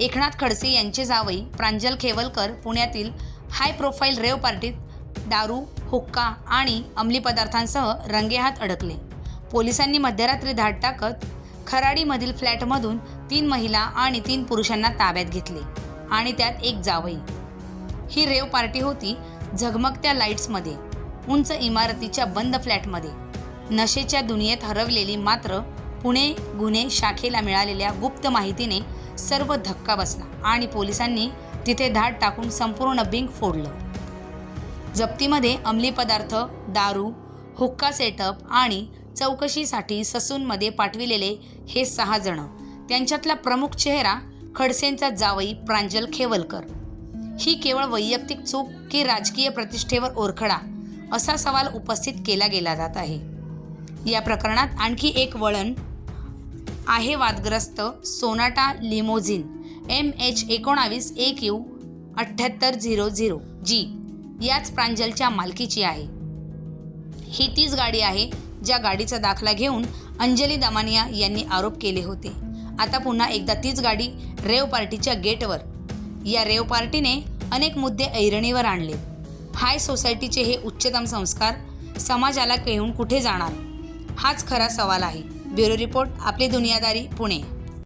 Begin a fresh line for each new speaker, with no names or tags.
एकनाथ खडसे यांचे जावई प्रांजल खेवलकर पुण्यातील हाय प्रोफाईल रेव पार्टीत दारू हुक्का आणि अंमली पदार्थांसह रंगेहात अडकले. पोलिसांनी मध्यरात्री धाड टाकत खराडीमधील फ्लॅटमधून तीन महिला आणि तीन पुरुषांना ताब्यात घेतले आणि त्यात एक जावई. ही रेव पार्टी होती झगमगत्या लाईट्समध्ये उंच इमारतीच्या बंद फ्लॅटमध्ये. नशेच्या दुनियेत हरवलेली मात्र पुणे गुन्हे शाखेला मिळालेल्या गुप्त माहितीने सर्व धक्का बसला आणि पोलिसांनी तिथे धाड टाकून संपूर्ण बिंग फोडलं. जप्तीमध्ये अंमली पदार्थ दारू हुक्का सेटअप आणि चौकशीसाठी ससूनमध्ये पाठविलेले हे सहा जण त्यांच्यातला प्रमुख चेहरा खडसेंचा जावई प्रांजल खेवलकर. ही केवळ वैयक्तिक चूक की राजकीय प्रतिष्ठेवर ओरखडा असा सवाल उपस्थित केला गेला जात आहे. या प्रकरणात आणखी एक वळण आहे वादग्रस्त सोनाटा लिमोझिन. एम एच एकोणावीस एक यू अठ्ठ्याहत्तर झिरो झिरो जी याच प्रांजलच्या मालकीची आहे. ही तीच गाडी आहे ज्या गाडीचा दाखला घेऊन अंजली दमानिया यांनी आरोप केले होते. आता पुन्हा एकदा तीच गाडी रेव पार्टीच्या गेटवर. या रेव पार्टीने अनेक मुद्दे ऐरणीवर आणले. हाय सोसायटीचे हे उच्चतम संस्कार समाजाला घेऊन कुठे जाणार? हाच खरा सवाल आहे. ब्युरो रिपोर्ट आपली दुनियादारी पुणे.